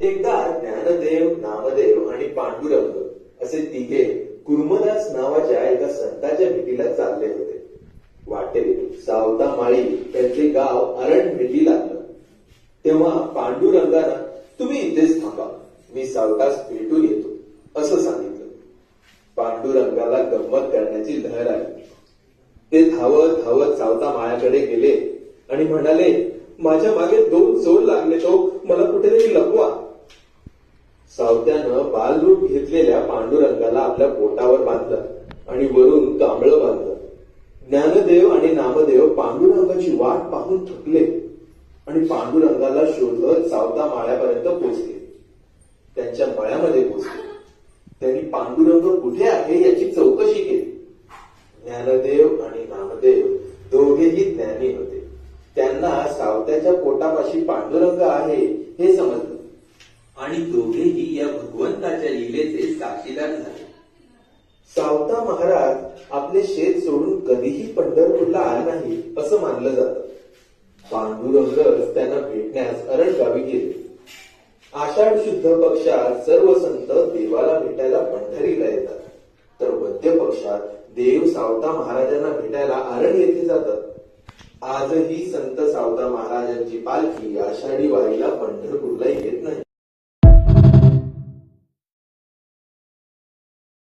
एकदा ज्ञानदेव नामदेव आणि पांडुरंग असे तिघे कुर्मदास नावाच्या एका संताच्या भेटीला चालले होते. वाटेत सावता माळी त्यांचे गाव अरण भेटी लागलं. तेव्हा पांडुरंगानं तुम्ही इथेच थांबा मी सावतास भेटून येतो असं सांगितलं. पांडुरंगाला गंमत करण्याची लहर आली. ते धावत धावत सावता माळ्याकडे गेले आणि म्हणाले माझ्या मागे दोन चोर लागले तो मला कुठे बालरूप घेतलेल्या पांडुरंगाला आपल्या पोटावर बांधलं आणि वरून कांबळं बांधलं. ज्ञानदेव आणि नामदेव पांडुरंगाची वाट पाहून थकले आणि पांडुरंगाला शोधत सावता माळ्यापर्यंत पोचले. त्यांच्या मळ्यामध्ये पोचले. त्यांनी पांडुरंग कुठे आहे याची चौकशी केली. ज्ञानदेव आणि नामदेव दोघेही ज्ञानी होते. त्यांना सावत्याच्या पोटापाशी पांडुरंग आहे हे समजलं. आणि दोघेही या सावता महाराज आपले शेत सोडून कधीही पंढरपूरला आले नाही असं मानलं जात. पांडुरंग त्यांना भेटण्यास अरण गावी गेले. आषाढ शुद्ध पक्षात सर्व संत देवाला भेटायला पंढरीला येतात. तर वद्य पक्षात देव सावता महाराजांना भेटायला आरण येथे जातात. आजही संत सावता महाराजांची पालखी आषाढी